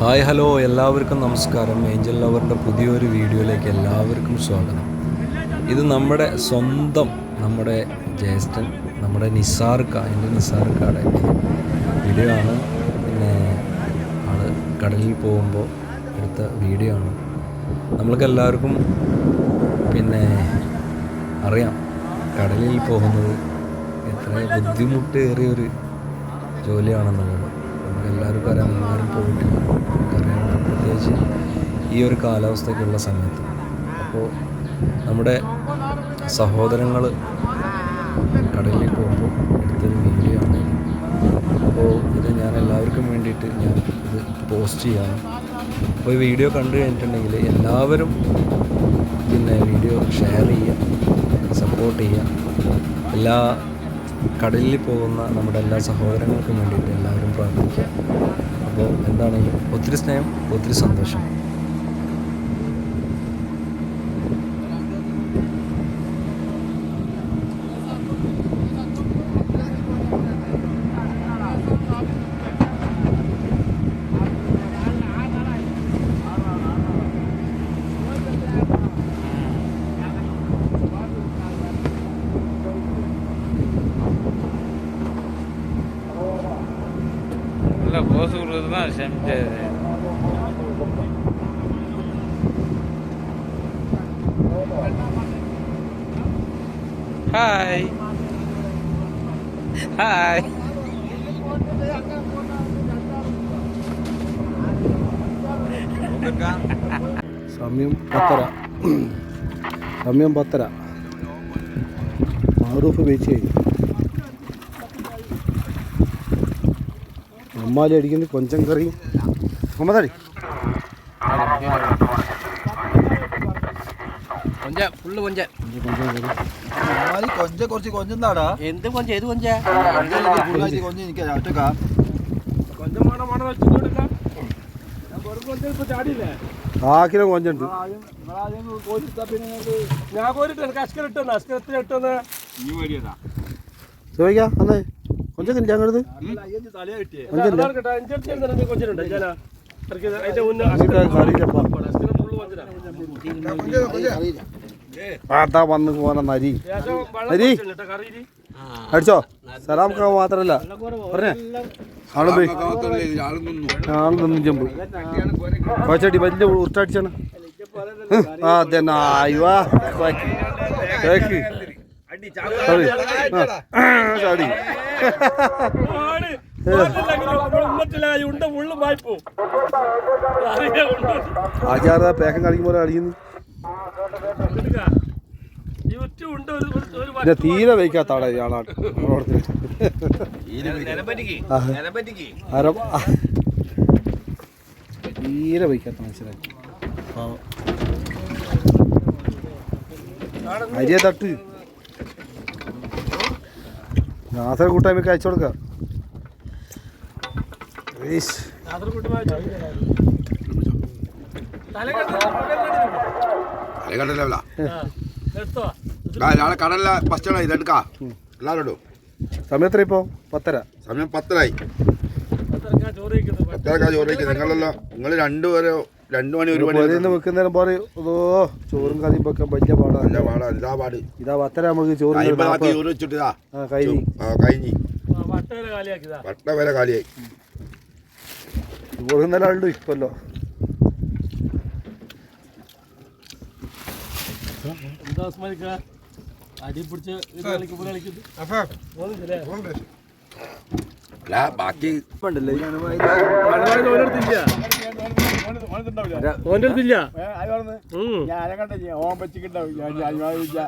Hi hello എല്ലാവർക്കും നമസ്കാരം. Angel ലവറിന്റെ പുതിയൊരു വീഡിയോയിലേക്ക് എല്ലാവർക്കും സ്വാഗതം. ഇത് നമ്മുടെ സ്വന്തം നമ്മുടെ ജ്യേഷ്ഠൻ നമ്മുടെ നിസാർക്ക എന്റെ നിസാർക്കാടെ വീഡിയോ ആണ്. പിന്നെ ആൾ കടലിൽ പോകുമ്പോൾ എടുത്ത വീഡിയോ ആണ്. നമ്മൾക്ക് എല്ലാവർക്കും പിന്നെ അറിയാം കടലിൽ പോകുന്നത് എത്ര ബുദ്ധിമുട്ടേറിയ ഒരു ജോലിയാണെന്നുള്ളത്. നമുക്ക് എല്ലാവർക്കും അറിയാം എല്ലാവരും പോയിട്ടില്ല. പ്രത്യേകിച്ച് ഈ ഒരു കാലാവസ്ഥയ്ക്കുള്ള സമയത്ത്. അപ്പോൾ നമ്മുടെ സഹോദരങ്ങൾ കടലിൽ പോകുമ്പോൾ എടുത്തൊരു വീഡിയോ ആണ്. അപ്പോൾ ഇത് ഞാൻ എല്ലാവർക്കും വേണ്ടിയിട്ട് ഞാൻ ഇത് പോസ്റ്റ് ചെയ്യാം അപ്പോൾ ഈ വീഡിയോ കണ്ടു കഴിഞ്ഞിട്ടുണ്ടെങ്കിൽ എല്ലാവരും പിന്നെ വീഡിയോ ഷെയർ ചെയ്യുക സപ്പോർട്ട് ചെയ്യുക. എല്ലാ കടലിൽ പോകുന്ന നമ്മുടെ എല്ലാ സഹോദരങ്ങൾക്കും വേണ്ടിയിട്ട് എല്ലാവരും പ്രാർത്ഥിക്കുക. അപ്പോൾ എന്താണ് ഒത്തിരി സ്നേഹം ഒത്തിരി സന്തോഷം. அங்கே போஸ் கொடுக்குறது தான் செமிட்டாது ஹாய் ஹாய் సమయం పత్తర సమయం పత్తర మారూఫ్ వేచేది അമ്മാലി അടിക്കുന്നത് കൊഞ്ചൻ കറി. മുഹമ്മദാടി കൊഞ്ച കുറച്ച് കൊഞ്ചെന്താടാ എന്ത് കൊഞ്ച ഏത് കൊഞ്ചുണ്ട്. ഞാൻ കോരിട്ട് അസ്കരത്തിൽ ഇട്ടെന്ന് ചോദിക്കാം അന്നേ കൊഞ്ചം ഇല്ല അങ്ങോട്ട് തലയാ കിട്ടിയേ കൊഞ്ചില്ല കേട്ടോ അഞ്ചെടുത്ത് കൊഞ്ചിനുണ്ട് ഞാൻ അതിന്റെ മുന്നേ കറിക്കപ്പാ അസ്കരം ഫുള്ള് കൊഞ്ചിനാ ആട്ടാ വന്ന് പോന്ന നരി. നരി അടിച്ചോ? സലാം കാ മാത്രല്ല. പറഞ്ഞേ. ആളും പോയി. ആളും ചെമ്പ് കോച്ചടി വലിയ ഉരുട്ടടിച്ചാണ് ആ അതെന്നെ. ബാക്കി. കേക്ക് ചാടി. ചാടി. ആചാര പേക്കം കളിക്കും പോലെ കളിക്കുന്നു എടുക്ക. ഈ ഒറ്റ ഉണ്ട് ഒരു ഒരു- ഒരു പിന്നെ തീരെ വയ്ക്കാത്ത ആളെ തീരെ വയ്ക്കാത്ത മനസ്സിലായി അരിയെ തട്ട്. നാസര കൂട്ടായ്മക്ക് അയച്ചു കൊടുക്കാം. കടലിലെ ഫസ്റ്റ് ഇത് എടുക്കാം. എല്ലാവരോടും സമയം എത്ര ഇപ്പോ പത്തര. സമയം പത്തരായി. പത്തരക്കാ ചോറ് നിങ്ങളല്ലോ നിങ്ങൾ രണ്ടുപേരെ രണ്ടു മണി ഒരു മണി പൊരേന്ന് വെക്കുന്നേരം ഓ ചോറും കറിയും വെക്കാൻ വലിയ നല്ല പാടാ ഇതാ പാട്? ഇതാ പത്തര നമുക്ക് ചോറ് അമ്പതാക്കി ചോറ് വെച്ചിട്ട് ഇതാ. ആ കഴിഞ്ഞു. ആ, കഴിഞ്ഞി. ആ, വട്ടയില കാലിയാക്കിയതാ പട്ട വരെ കാലിയായി. ചോറ് ഇപ്പല്ലോ എന്താ? അടി പിടിച്ച് ബാക്കി പണവാളി ഓനെടുത്തില്ല. ഓനെടുത്തില്ല. ഉം.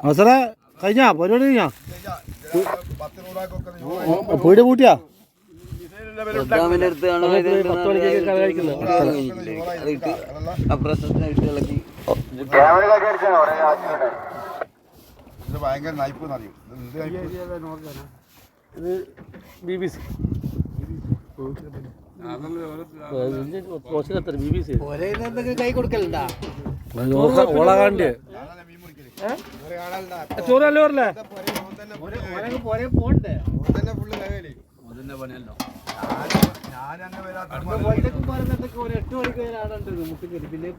അവസര കഴിഞ്ഞാ? പരിപാടി കഴിഞ്ഞാ? പീട് കൂട്ടിയാ ഭയങ്കര നയിപ്പ് എന്നറിയും ഇത് ബി ബി സി. കൈ കൊടുക്കലുണ്ടാ? ഓളാകാണ്ട്. ചോറ് അല്ലേ പറഞ്ഞേ പോരെ പോണ്ടേ? ഞാൻ വൈകിട്ടൊക്കെ പറയുന്നിടത്തൊക്കെ ഒരു എട്ട് മണിക്ക് വരാനുണ്ട് മുട്ടിക്കൽ പിന്നെ